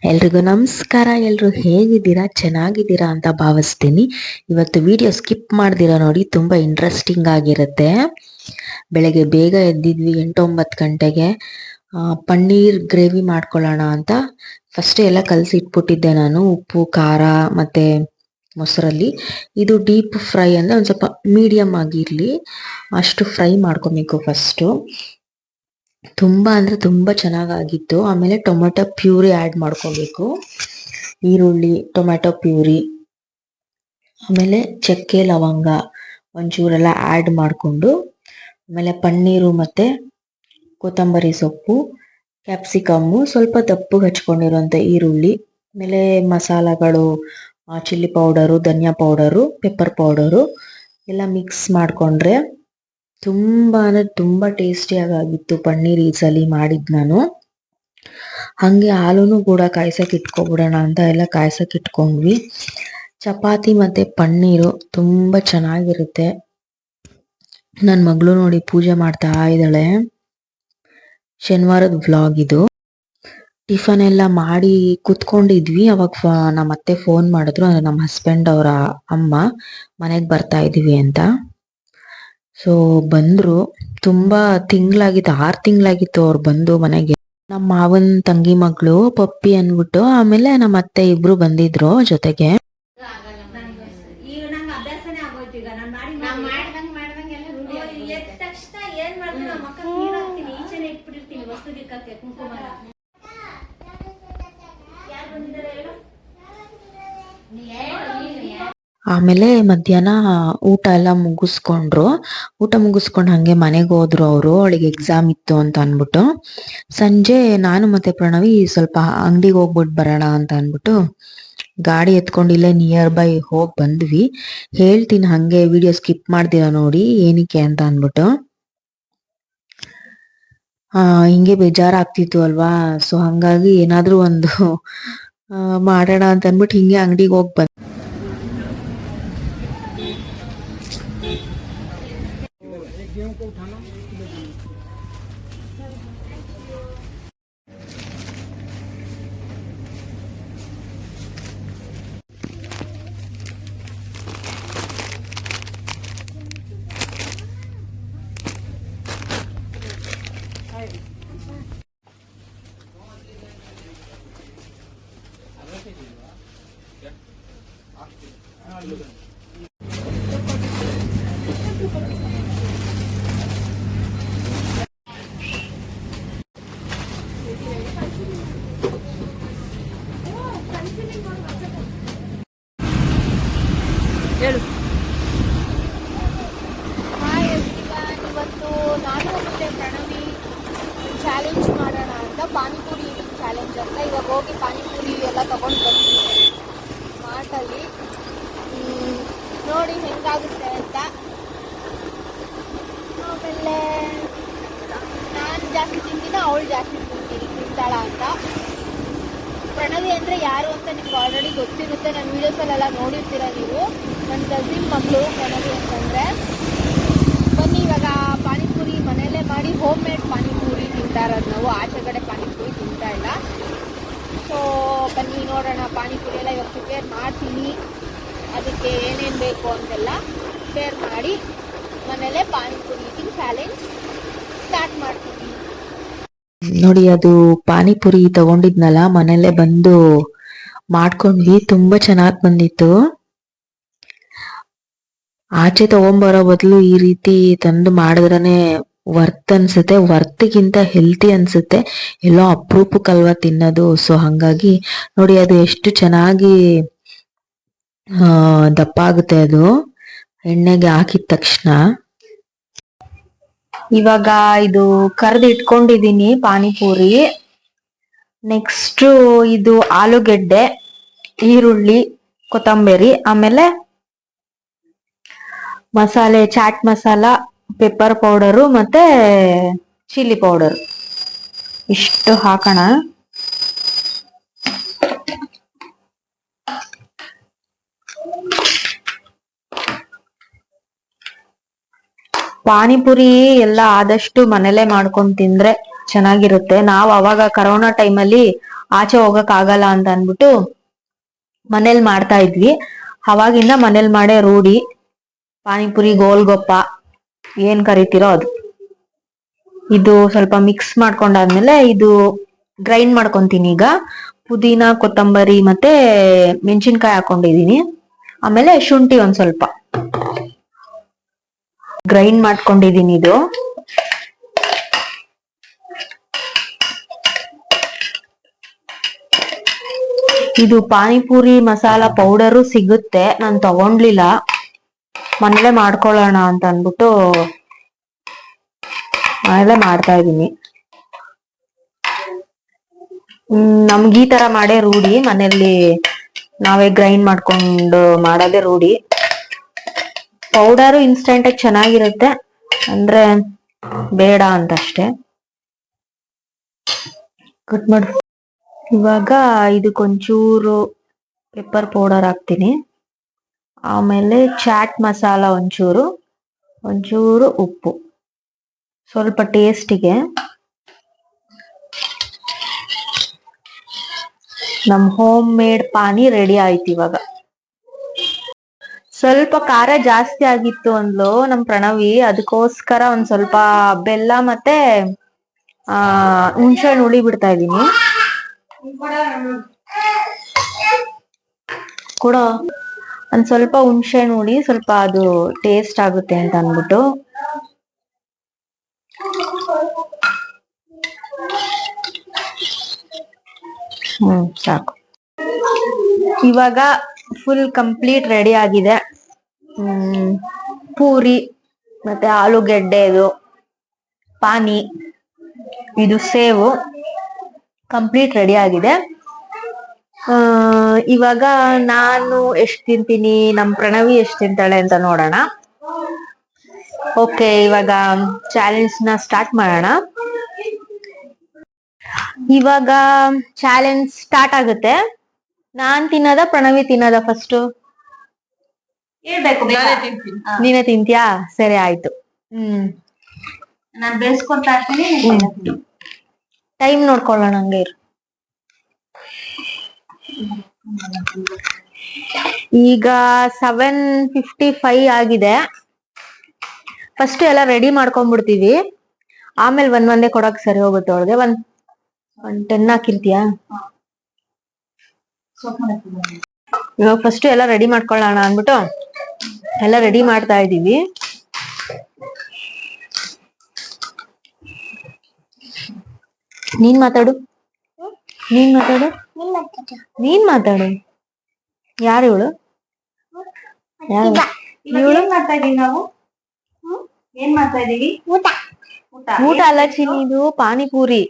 ಎಲ್ರಿಗೂ ನಮಸ್ಕಾರ ಎಲ್ಲರೂ ಹೇಗಿದ್ದೀರಾ, ಚೆನ್ನಾಗಿದ್ದೀರಾ ಅಂತ ಭಾವಿಸ್ತೀನಿ. ಇವತ್ತು ವಿಡಿಯೋ ಸ್ಕಿಪ್ ಮಾಡ್ದಿರ ನೋಡಿ, ತುಂಬಾ ಇಂಟ್ರೆಸ್ಟಿಂಗ್ ಆಗಿರುತ್ತೆ. ಬೆಳಗ್ಗೆ ಬೇಗ ಎದ್ದಿದ್ವಿ ಎಂಟು ಒಂಬತ್ತು ಗಂಟೆಗೆ ಪನ್ನೀರ್ ಗ್ರೇವಿ ಮಾಡ್ಕೊಳ್ಳೋಣ ಅಂತ ಫಸ್ಟ್ ಎಲ್ಲ ಕಲಸಿ ಇಟ್ಬಿಟ್ಟಿದ್ದೆ ನಾನು, ಉಪ್ಪು, ಖಾರ ಮತ್ತೆ ಮೊಸರಲ್ಲಿ. ಇದು ಡೀಪ್ ಫ್ರೈ ಅಂದ್ರೆ ಒಂದ್ ಸ್ವಲ್ಪ ಮೀಡಿಯಂ ಆಗಿರ್ಲಿ. ಅಷ್ಟು ಫ್ರೈ ಮಾಡ್ಕೊಬೇಕು ಫಸ್ಟು ತುಂಬಾ ಅಂದ್ರೆ ತುಂಬಾ ಚೆನ್ನಾಗಾಗಿತ್ತು. ಆಮೇಲೆ ಟೊಮೆಟೊ ಪ್ಯೂರಿ ಆಡ್ ಮಾಡ್ಕೋಬೇಕು. ಈರುಳ್ಳಿ, ಟೊಮೆಟೊ ಪ್ಯೂರಿ, ಆಮೇಲೆ ಚಕ್ಕೆ, ಲವಂಗ ಒಂಚೂರೆಲ್ಲ ಆಡ್ ಮಾಡಿಕೊಂಡು, ಆಮೇಲೆ ಪನ್ನೀರು ಮತ್ತೆ ಕೊತ್ತಂಬರಿ ಸೊಪ್ಪು, ಕ್ಯಾಪ್ಸಿಕಮ್ಮು, ಸ್ವಲ್ಪ ದಪ್ಪಗೆ ಹಚ್ಕೊಂಡಿರುವಂತ ಈರುಳ್ಳಿ, ಆಮೇಲೆ ಮಸಾಲಗಳು ಚಿಲ್ಲಿ ಪೌಡರು, ಧನಿಯಾ ಪೌಡರು, ಪೆಪ್ಪರ್ ಪೌಡರು ಎಲ್ಲ ಮಿಕ್ಸ್ ಮಾಡ್ಕೊಂಡ್ರೆ ತುಂಬಾ ಅಂದ್ರೆ ತುಂಬಾ ಟೇಸ್ಟಿಯಾಗಿ ಆಗಿತ್ತು ಪನ್ನೀರ್ ಈ ಸಲ ಮಾಡಿದ್ ನಾನು. ಹಂಗೆ ಹಾಲುನು ಕೂಡ ಕಾಯ್ಸಕ್ ಇಟ್ಕೊಬಿಡೋಣ ಅಂತ ಎಲ್ಲ ಕಾಯ್ಸಕ್ ಇಟ್ಕೊಂಡ್ವಿ. ಚಪಾತಿ ಮತ್ತೆ ಪನ್ನೀರು ತುಂಬಾ ಚೆನ್ನಾಗಿರುತ್ತೆ. ನನ್ ಮಗಳು ನೋಡಿ ಪೂಜೆ ಮಾಡ್ತಾ ಇದ್ದಾಳೆ. ಶನಿವಾರದ ವ್ಲಾಗ್ ಇದು. ಟಿಫನ್ ಎಲ್ಲ ಮಾಡಿ ಕುತ್ಕೊಂಡಿದ್ವಿ. ಅವಾಗ ನಮ್ಮ ಅತ್ತೆ ಫೋನ್ ಮಾಡಿದ್ರು. ಅಂದ್ರೆ ನಮ್ಮ ಹಸ್ಬೆಂಡ್ ಅವರ ಅಮ್ಮ ಮನೆಗೆ ಬರ್ತಾ ಇದೀವಿ ಅಂತ. ಸೊ ಬಂದ್ರು ತುಂಬಾ ತಿಂಗ್ಳಾಗಿತ್ತು ಆರ್ ತಿಂಗ್ಳಾಗಿತ್ತು ಅವ್ರು ಬಂದು ಮನೆಗೆ. ನಮ್ಮ ಮಾವನ್ ತಂಗಿ ಮಗಳು ಪಪ್ಪಿ ಅನ್ಬಿಟ್ಟು ಆಮೇಲೆ ನಮ್ಮ ಅತ್ತೆ ಇಬ್ರು ಬಂದಿದ್ರು ಜೊತೆಗೆ. ಈಗ ನಂಗೆ ಅಭ್ಯಾಸನೇ ಆಗೋಯ್ತು ಈಗ. ನಾನು ಮಾಡಿ ಮಾಡಿ ಮಾಡ್ದಂಗ್ ಮಾಡ್ದಂಗ್ ಎಲ್ಲ ರೂಢಿ ಓ, ತಕ್ಷಣ ಏನ್ ಮಾಡ್ತೀನಿ ನಮ್ಮ ಅಕ್ಕ ಹಾಕ್ತೀನಿ ಈಚೆನೆ ಇಟ್ಬಿಟ್ಟಿರ್ತೀನಿ ವಸ್ತು ದಿಕ್ಕಕ್ಕೆ ಕುಂಕುಮ ಯಾರು ಬಂದಿದ್ದಾರೆ ಹೇಳು ನೀ ಹೇಳು, ನೀನು ಹೇಳು. ಆಮೇಲೆ ಮಧ್ಯಾಹ್ನ ಊಟ ಎಲ್ಲ ಮುಗಿಸ್ಕೊಂಡ್ರು. ಊಟ ಮುಗಿಸ್ಕೊಂಡ್ ಹಂಗೆ ಮನೆಗೆ ಹೋದ್ರು ಅವರು. ಅವಳಿಗೆ ಎಕ್ಸಾಮ್ ಇತ್ತು ಅಂತ ಅನ್ಬಿಟ್ಟು ಸಂಜೆ ನಾನು ಮತ್ತೆ ಪ್ರಣವಿ ಸ್ವಲ್ಪ ಅಂಗಡಿಗೆ ಹೋಗ್ಬಿಟ್ಟು ಬರೋಣ ಅಂತ ಅನ್ಬಿಟ್ಟು ಗಾಡಿ ಎತ್ಕೊಂಡು ಇಲ್ಲೇ ನಿಯರ್ ಬೈ ಹೋಗಿ ಬಂದ್ವಿ. ಹೇಳ್ತೀನಿ ಹಂಗೆ ವಿಡಿಯೋ ಸ್ಕಿಪ್ ಮಾಡ್ತೀರಾ ನೋಡಿ ಏನಕ್ಕೆ ಅಂತ ಅನ್ಬಿಟ್ಟು ಆ, ಹಿಂಗೆ ಬೇಜಾರಾಗ್ತಿತ್ತು ಅಲ್ವಾ? ಸೊ ಹಂಗಾಗಿ ಏನಾದ್ರೂ ಒಂದು ಮಾಡೋಣ ಅಂತ ಅನ್ಬಿಟ್ಟು ಹಿಂಗೆ ಅಂಗಡಿಗೆ ಹೋಗ್ ಬಂದ್ ಹಾಯ್ ಎವ್ರಿವನ್ ಇವತ್ತು ನಾನು ಮತ್ತೆ ಪ್ರಣವಿ ಚಾಲೆಂಜ್ ಮಾಡೋಣ ಅಂತ ಪಾನಿಪುರಿ ಚಾಲೆಂಜ್ ಅಂತ ಇವಾಗ ಹೋಗಿ ಪಾನಿಪುರಿ ಎಲ್ಲ ತಗೊಂಡು ಬರ್ತೀವಿ ಮಾರ್ಟಲ್ಲಿ ಹ್ಮ್, ನೋಡಿ ಹೆಂಗಾಗುತ್ತೆ ಅಂತ ಆಮೇಲೆ ನಾನು ಜಾಸ್ತಿ ತಿಂತೀನಿ ಅವಳು ಜಾಸ್ತಿ ತಿಂತಾಳ ಅಂತ. ಪ್ರಣವಿ ಅಂದರೆ ಯಾರು ಅಂತ ನಿಮ್ಗೆ ಆಲ್ರೆಡಿ ಗೊತ್ತಿರುತ್ತೆ ನನ್ನ ವೀಡಿಯೋಸಲ್ಲೆಲ್ಲ ನೋಡಿರ್ತೀರ ನೀವು. ನನ್ನ ಕಸಿನ್ ಮಗಳು ಪ್ರಣವಿ ಅಂತಂದರೆ. ಬನ್ನಿ ಇವಾಗ ಪಾನಿಪುರಿ ಮನೆಯಲ್ಲೇ ಮಾಡಿ ಹೋಮ್ ಮೇಡ್ ಪಾನಿಪುರಿ ತಿಂತಾ ಇರೋದು ನಾವು. ಆಚೆ ಕಡೆ ಪಾನಿಪುರಿ ತಿಂತಾ ಇಲ್ಲ. ಸೊ ಬನ್ನಿ ನೋಡೋಣ ಪಾನಿಪುರಿ ಎಲ್ಲ ಇವಾಗ ಪ್ರಿಪೇರ್ ಮಾಡ್ತೀನಿ. ಅದಕ್ಕೆ ಏನೇನು ಬೇಕು ಅಂತೆಲ್ಲ ಪ್ರಿಪೇರ್ ಮಾಡಿ ಮನೆಯಲ್ಲೇ ಪಾನಿಪುರಿ ಈಟಿಂಗ್ ಚಾಲೆಂಜ್ ಸ್ಟಾರ್ಟ್ ಮಾಡ್ತೀನಿ. ನೋಡಿ, ಅದು ಪಾನಿಪುರಿ ತಗೊಂಡಿದ್ನಲ್ಲ ಮನೇಲೆ ಬಂದು ಮಾಡ್ಕೊಂಡ್ವಿ. ತುಂಬಾ ಚೆನ್ನಾಗ್ ಬಂದಿತ್ತು. ಆಚೆ ತಗೊಂಬರೋ ಬದಲು ಈ ರೀತಿ ತಂದು ಮಾಡಿದ್ರನೆ ವರ್ತ್ ಅನ್ಸುತ್ತೆ. ವರ್ತ್ಗಿಂತ ಹೆಲ್ತಿ ಅನ್ಸುತ್ತೆ. ಎಲ್ಲೋ ಅಪರೂಪಕ್ಕಲ್ವಾ ತಿನ್ನೋದು. ಸೊ, ಹಂಗಾಗಿ ನೋಡಿ, ಅದು ಎಷ್ಟು ಚೆನ್ನಾಗಿ, ಆ, ದಪ್ಪ ಆಗುತ್ತೆ ಅದು. ಎಣ್ಣೆಗೆ ಹಾಕಿದ ತಕ್ಷಣ. ಇವಾಗ ಇದು ಕರ್ದು ಇಟ್ಕೊಂಡಿದೀನಿ ಪಾನಿಪುರಿ. ನೆಕ್ಸ್ಟ್ ಇದು ಆಲೂಗೆಡ್ಡೆ, ಈರುಳ್ಳಿ, ಕೊತ್ತಂಬರಿ, ಆಮೇಲೆ ಮಸಾಲೆ, ಚಾಟ್ ಮಸಾಲ ಪೆಪ್ಪರ್ ಪೌಡರು ಮತ್ತೆ ಚಿಲ್ಲಿ ಪೌಡರ್ ಇಷ್ಟು ಹಾಕೋಣ. ಪಾನಿಪುರಿ ಎಲ್ಲ ಆದಷ್ಟು ಮನೇಲೆ ಮಾಡ್ಕೊಂಡ್ ತಿಂದ್ರೆ ಚೆನ್ನಾಗಿರುತ್ತೆ. ನಾವ್ ಅವಾಗ ಕರೋನಾ ಟೈಮಲ್ಲಿ ಆಚೆ ಹೋಗಕ್ ಆಗಲ್ಲ ಅಂತ ಅನ್ಬಿಟ್ಟು ಮನೇಲಿ ಮಾಡ್ತಾ ಇದ್ವಿ. ಅವಾಗಿಂದ ಮನೇಲಿ ಮಾಡೇ ರೂಢಿ. ಪಾನಿಪುರಿ, ಗೋಲ್ಗೊಪ್ಪ ಏನ್ ಕರಿತೀರೋ ಅದು. ಇದು ಸ್ವಲ್ಪ ಮಿಕ್ಸ್ ಮಾಡ್ಕೊಂಡಾದ್ಮೇಲೆ ಇದು ಗ್ರೈಂಡ್ ಮಾಡ್ಕೊಂತೀನಿ ಈಗ. ಪುದೀನ, ಕೊತ್ತಂಬರಿ ಮತ್ತೆ ಮೆಣಸಿನ್ಕಾಯಿ ಹಾಕೊಂಡಿದೀನಿ. ಆಮೇಲೆ ಶುಂಠಿ ಒಂದ್ ಸ್ವಲ್ಪ. ಗ್ರೈಂಡ್ ಮಾಡ್ಕೊಂಡಿದೀನಿ ಇದು. ಇದು ಪಾನಿಪುರಿ ಮಸಾಲಾ ಪೌಡರು ಸಿಗುತ್ತೆ. ನಾನು ತಗೊಂಡ್ಲಿಲ್ಲ. ಮನೇಲೆ ಮಾಡ್ಕೊಳ್ಳೋಣ ಅಂತ ಅಂದ್ಬಿಟ್ಟು ಮನೇಲೆ ಮಾಡ್ತಾ ಇದೀನಿ. ನಮ್ಗೆ ಈ ತರ ಮಾಡೇ ರೂಢಿ. ಮನೇಲಿ ನಾವೇ ಗ್ರೈಂಡ್ ಮಾಡ್ಕೊಂಡು ಮಾಡೋದೇ ರೂಢಿ. ಪೌಡರು ಇನ್ಸ್ಟೆಂಟ್ ಆಗಿ ಚೆನ್ನಾಗಿರುತ್ತೆ. ಅಂದ್ರೆ ಬೇಡ ಅಂತ ಅಷ್ಟೇ ಕಟ್ ಮಾಡು. ಇವಾಗ ಇದಕ್ಕೊಂಚೂರು ಪೆಪ್ಪರ್ ಪೌಡರ್ ಹಾಕ್ತೀನಿ. ಆಮೇಲೆ ಚಾಟ್ ಮಸಾಲ ಒಂಚೂರು ಒಂಚೂರು ಉಪ್ಪು. ಸ್ವಲ್ಪ ಟೇಸ್ಟಿಗೆ ನಮ್ಮ ಹೋಮ್ ಮೇಡ್ ಪಾನಿ ರೆಡಿ ಆಯ್ತು ಇವಾಗ. ಸ್ವಲ್ಪ ಖಾರ ಜಾಸ್ತಿ ಆಗಿತ್ತು ಅಂದ್ಲು ನಮ್ ಪ್ರಣವಿ. ಅದಕ್ಕೋಸ್ಕರ ಒಂದ್ ಸ್ವಲ್ಪ ಬೆಲ್ಲ ಮತ್ತೆ, ಆ, ಹುಣ್ಸೆ ಹಣ್ಣು ಉಳಿ ಬಿಡ್ತಾ ಇದೀನಿ ಕೊಡೋ. ಒಂದ್ ಸ್ವಲ್ಪ ಹುಣ್ಸೆ ಹಣ್ಣು ಹುಳಿ, ಸ್ವಲ್ಪ ಅದು ಟೇಸ್ಟ್ ಆಗುತ್ತೆ ಅಂತ ಅನ್ಬಿಟ್ಟು ಹ್ಮ್, ಸಾಕು. ಇವಾಗ ಫುಲ್ ಕಂಪ್ಲೀಟ್ ರೆಡಿ ಆಗಿದೆ. ಪೂರಿ, ಮತ್ತೆ ಆಲೂಗೆಡ್ಡೆದು ಪಾನಿ, ಇದು ಸೇವು ಕಂಪ್ಲೀಟ್ ರೆಡಿ ಆಗಿದೆ. ಇವಾಗ ನಾನು ಎಷ್ಟು ತಿಂತೀನಿ ನಮ್ಮ ಪ್ರಣವಿ ಎಷ್ಟು ತಿಂತಾಳೆ ಅಂತ ನೋಡೋಣ. ಓಕೆ ಇವಾಗ ಚಾಲೆಂಜ್ನ ಸ್ಟಾರ್ಟ್ ಮಾಡೋಣ. ಇವಾಗ ಚಾಲೆಂಜ್ ಸ್ಟಾರ್ಟ್ ಆಗುತ್ತೆ. ನಾನ್ ತಿನ್ನದ ಪ್ರಣವಿ ತಿನ್ನದ ಫಸ್ಟ್ ಹೇಳ್ಬೇಕು ನೀನೇ ತಿಂತ್ಯಾ? ಸರಿ ಆಯ್ತು. ಹ್ಮ್. ನಾನ್ ಬೇಯಿಸ್ಕೊತಾ ಇರ್ತೀನಿ. ಟೈಮ್ ನೋಡ್ಕೊಳ್ಳೋಣ ಹಂಗೆ ಇರು. ಈಗ ಸೆವೆನ್ ಫಿಫ್ಟಿ ಫೈವ್ ಆಗಿದೆ. ಫಸ್ಟ್ ಎಲ್ಲ ರೆಡಿ ಮಾಡ್ಕೊಂಡ್ಬಿಡ್ತೀವಿ. ಆಮೇಲೆ ಒಂದ್ ಒಂದೇ ಕೊಡಕ್ ಸರಿ ಹೋಗುತ್ತೆ ಅವಳಿಗೆ. ಒಂದ್ ಒಂದ್ ಟೆನ್ ಹಾಕಿರ್ತೀಯಾ? ಇವಾಗ ಫಸ್ಟ್ ಎಲ್ಲ ರೆಡಿ ಮಾಡ್ಕೊಳ್ಳೋಣ ಅಂದ್ಬಿಟ್ಟು ಎಲ್ಲ ರೆಡಿ ಮಾಡ್ತಾ ಇದೀವಿ ನೀನ್ ಮಾತಾಡು. ನೀನ್ ಮಾತಾಡು. ನೀನ್ ಮಾತಾಡು. ಯಾರು ಇವಳು? ಮಾಡ್ತಾ ಇದೀವಿ ನಾವು? ಏನ್ ಮಾಡ್ತಾ ಇದೀವಿ ಊಟ. ಊಟ. ಅಲ್ಲ ಚಿನ್ನಿದು ಪಾನಿಪೂರಿ.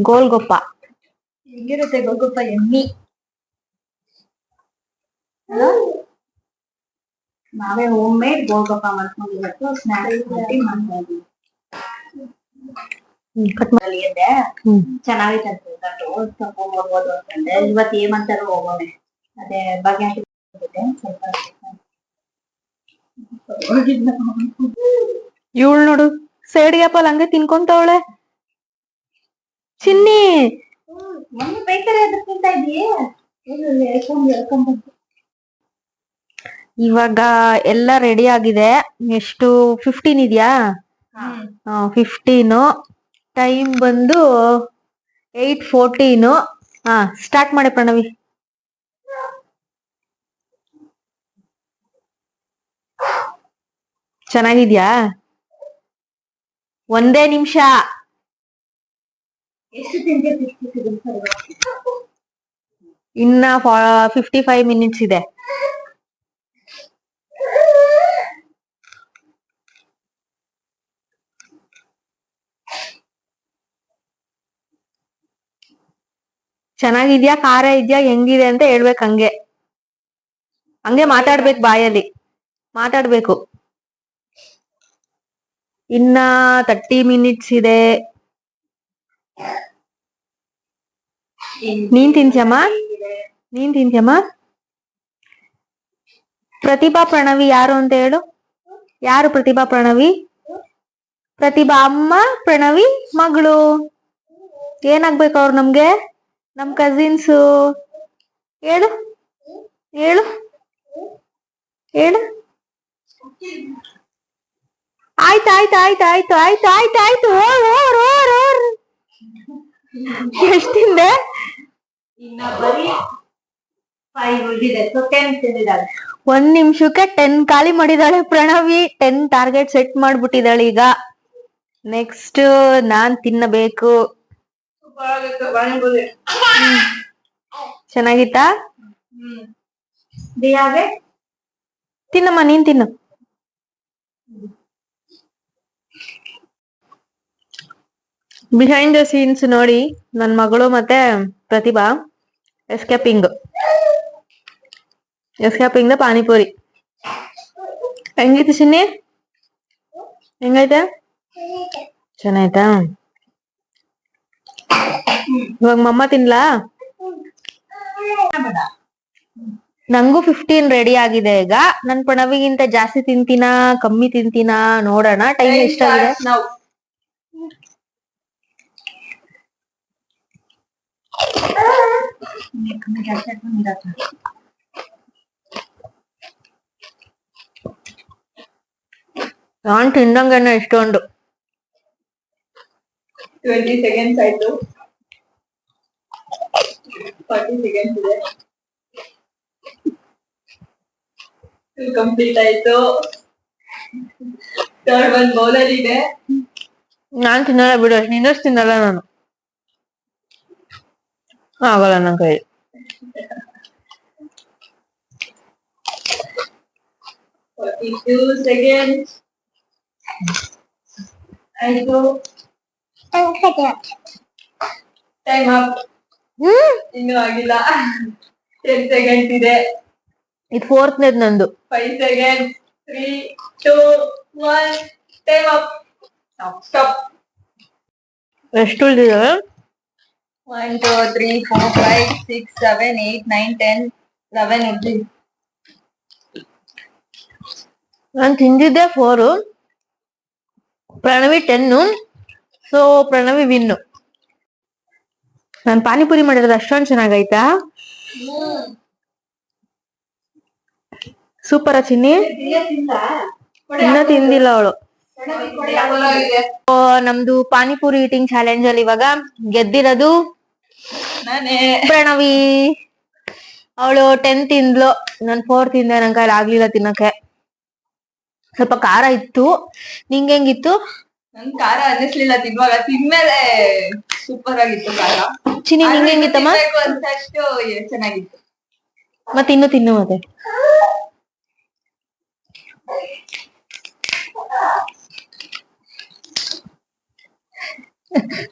ಗೋಲ್ಗೊಪ್ಪ. ಹೆಂಗಿರುತ್ತೆ ಗೋಗಪ್ಪ ಎಮ್ಮಿ? ನಾವೇ ಹೋಮ್ ಮೇಡ್ ಗೋಲ್ಗಪ್ಪ ಮಾಡ್ಕೊಂಡು ಇವತ್ತು ಸ್ನಾಕ್ಸ್ ಮಾಡಿ ಮಾಡ್ತಾ ಇದೀವಿ. ಚೆನ್ನಾಗಿತ್ತು ಅಂತ ಹೋಗ್ಬೋದು ಅಂತಂದೆ ಇವತ್ತು ಏಮಂತಾರು ಹೋಗೋಣ. ಅದೇ ಭಾಗ್ಯ ಸ್ವಲ್ಪ ಇವಳು ನೋಡು ಸೈಡ್ಗೆ ಅಪ್ಪಲ್ ಹಂಗೆ ತಿನ್ಕೊಂತವಳೆ. ಚಿನ್ನಿ! ಮಮ್ಮಿ ಬೈತಾರೆ ಇವಾಗ ಎಲ್ಲ ರೆಡಿ ಆಗಿದೆ. ಎಷ್ಟು? ಫಿಫ್ಟೀನ್ ಇದೆಯಾ? ಫಿಫ್ಟೀನು ಟೈಮ್ ಬಂದು ಏಟ್ ಫೋರ್ಟೀನು ಹಾ ಸ್ಟಾರ್ಟ್ ಮಾಡಿ ಪ್ರಣವಿ. ಚೆನ್ನಾಗಿದ್ಯಾ? ಒಂದೇ ನಿಮಿಷ. ಎಷ್ಟು ಫಿಫ್ಟಿ ಇನ್ನ ಫಿಫ್ಟಿ ಫೈವ್ ಮಿನಿಟ್ಸ್ ಇದೆ. ಚೆನ್ನಾಗಿದ್ಯಾ? ಖಾರ ಇದ್ಯಾ? ಹೆಂಗಿದೆ ಅಂತ ಹೇಳ್ಬೇಕು ಹಂಗೆ. ಹಂಗೆ ಮಾತಾಡ್ಬೇಕು ಬಾಯಲ್ಲಿ. ಮಾತಾಡ್ಬೇಕು. ಇನ್ನ ತರ್ಟಿ ಮಿನಿಟ್ಸ್ ಇದೆ. ನೀನ್ ತಿಂತ್ಯಮ್ಮ? ನೀನ್ ತಿಂತ್ಯಮ್ಮ? ಪ್ರತಿಭಾ ಪ್ರಣವಿ ಯಾರು ಅಂತ ಹೇಳು. ಯಾರು ಪ್ರತಿಭಾ ಪ್ರಣವಿ? ಪ್ರತಿಭಾ ಅಮ್ಮ, ಪ್ರಣವಿ, ಮಗಳು. ಏನಾಗ್ಬೇಕು ಅವ್ರು ನಮ್ಗೆ? ನಮ್ ಕಸಿನ್ಸು ಹೇಳು. ಹೇಳು. ಹೇಳು. ಆಯ್ತು ಆಯ್ತು ಆಯ್ತು ಆಯ್ತು ಆಯ್ತು ಆಯ್ತು ಆಯ್ತು ಓರ್ ಓರ್ ಓರ್ ಓರ್ ಎಷ್ಟಿಂದೆ ಇನ್ನ ಬರೀ ಫೈವ್ ಉಳಿದಿದೆ ಸೊ ಟೆನ್ ತಿಂದಿದ್ದಾಳೆ. ಒಂದ್ ನಿಮಿಷಕ್ಕೆ ಟೆನ್ ಖಾಲಿ ಮಾಡಿದಾಳೆ ಪ್ರಣವಿ. ಟೆನ್ ಟಾರ್ಗೆಟ್ ಸೆಟ್ ಮಾಡ್ಬಿಟ್ಟಿದಾಳೆ ಈಗ. ನೆಕ್ಸ್ಟ್ ನಾನ್ ತಿನ್ನಬೇಕು. ಚೆನ್ನಾಗಿತ್ತ? ತಿನ್ನಮ್ಮ ನೀನ್ ತಿನ್ನು. ಬಿಹೈಂಡ್ ದ ಸೀನ್ಸ್ ನೋಡಿ ನನ್ ಮಗಳು ಮತ್ತೆ Pratibha escaping escaping the panipuri. ಹೆಂಗೈತಿ ಸಿನ್ನಿ? ಹೆಂಗೈತೆ? ಚೆನ್ನಾಯ್ತಾ? ಇವಾಗ ಮಮ್ಮ ತಿನ್ಲಾ? ನಂಗೂ ಫಿಫ್ಟೀನ್ ರೆಡಿ ಆಗಿದೆ ಈಗ. ನನ್ ಪಣವಿಗಿಂತ ಜಾಸ್ತಿ ತಿಂತೀನಾ, ಕಮ್ಮಿ ತಿಂತೀನಾ, ನೋಡೋಣ. ಟೈಮ್ ಎಷ್ಟಾಗಿದೆ? ನಾನ್ ತಿಂದಂಗೆನ ಇಷ್ಟೊಂದು ಟ್ವೆಂಟಿ ಸೆಕೆಂಡ್ಸ್ ಆಯ್ತು ಫಾರ್ಟಿ ಸೆಕೆಂಡ್ಸ್ ಇದೆ ಕಂಪ್ಲೀಟ್ ಆಯ್ತು ಥರ್ಡ್ ಒನ್ ಬೌಲರ್ ಇದೆ ನಾನ್ ತಿನ್ನಲ್ಲ ಬಿಡು ನಿನ್ನಷ್ಟು ತಿನ್ನಲ್ಲ ನಾನು ಆಗಲ್ಲ ನನ್ ಕೈ ಆಯ್ತು ಟೈಮ್ ಅಪ್ ಹ್ಮ್. ಇನ್ನೂ ಆಗಿಲ್ಲ ಟೆನ್ ಸೆಕೆಂಡ್ಸ್ ಇದೆ ಇದು ಫೋರ್ತ್ನೇದ್ ನಂದು five second three two one time up stop ಎಷ್ಟು ಉಳ್ದಿದಾವೆ one two three four five six seven eight nine ten eleven ಇದೆ ನಾನ್ ತಿಂದಿದ್ದೆ four Pranavi ten so Pranavi win ನಾನು ಪಾನಿಪುರಿ ಮಾಡಿರೋದು ಅಷ್ಟೊಂದ್ ಚೆನ್ನಾಗೈತಾ? ಸೂಪರ ಚಿನ್ನಿ? ಇನ್ನ ತಿಂದಿಲ್ಲ ಅವಳು. ನಮ್ದು ಪಾನಿಪುರಿ ಈಟಿಂಗ್ ಚಾಲೆಂಜ್ ಅಲ್ಲಿ ಇವಾಗ ಗೆದ್ದಿರೋದು ಪ್ರಣವಿ. ಅವಳು ಟೆಂತ್ ಇಂದ್ಲು. ನಾನ್ ಫೋರ್ತ್ ತಿಂದೆ ನನ್ ಕೈಲಿ ಆಗ್ಲಿಲ್ಲ ತಿನ್ನಕ್ಕೆ ಸ್ವಲ್ಪ ಖಾರ ಇತ್ತು. ನಿಂಗೆ ಹೆಂಗಿತ್ತು? ನನ್ ಖಾರ ಅನ್ನಿಸ್ಲಿಲ್ಲ ತಿನ್ವಾಗ ತಿನ್ಮೇಲೆ ಸೂಪರ್ ಆಗಿತ್ತು ಖಾರ. ಚಿನ್ನಿ ನಿಂಗೆ ಹೆಂಗಿತ್ತಮ್ಮ? ಅಂತಷ್ಟು ಚೆನ್ನಾಗಿತ್ತು. ಮತ್ತೆ ಇನ್ನು ತಿನ್ನು ಮತ್ತೆ.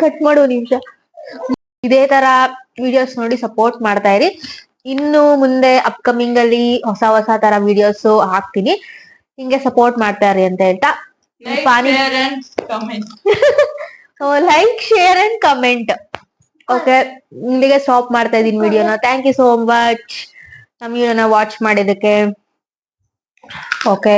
ಕಟ್ ಮಾಡು ನಿಮಿಷ. ಇದೇ ತರ ವಿಡಿಯೋಸ್ ನೋಡಿ ಸಪೋರ್ಟ್ ಮಾಡ್ತಾ ಇರಿ. ಇನ್ನು ಮುಂದೆ ಅಪ್ಕಮಿಂಗ್ ಅಲ್ಲಿ ಹೊಸ ಹೊಸ ತರ ವಿಡಿಯೋಸ್ ಹಾಕ್ತೀನಿ. ಹಿಂಗೆ ಸಪೋರ್ಟ್ ಮಾಡ್ತಾ ಇರಿ ಅಂತ ಹೇಳ್ತಾ. Like share and comment okay ಇಲ್ಲಿಗೆ ಸ್ಟಾಪ್ ಮಾಡ್ತಾ ಇದೀನಿ ವಿಡಿಯೋನ ಥ್ಯಾಂಕ್ ಯು ಸೋ ಮಚ್ ನಮ್ಮ ವಿಡಿಯೋನ ವಾಚ್ ಮಾಡಿದಕ್ಕೆ ಓಕೆ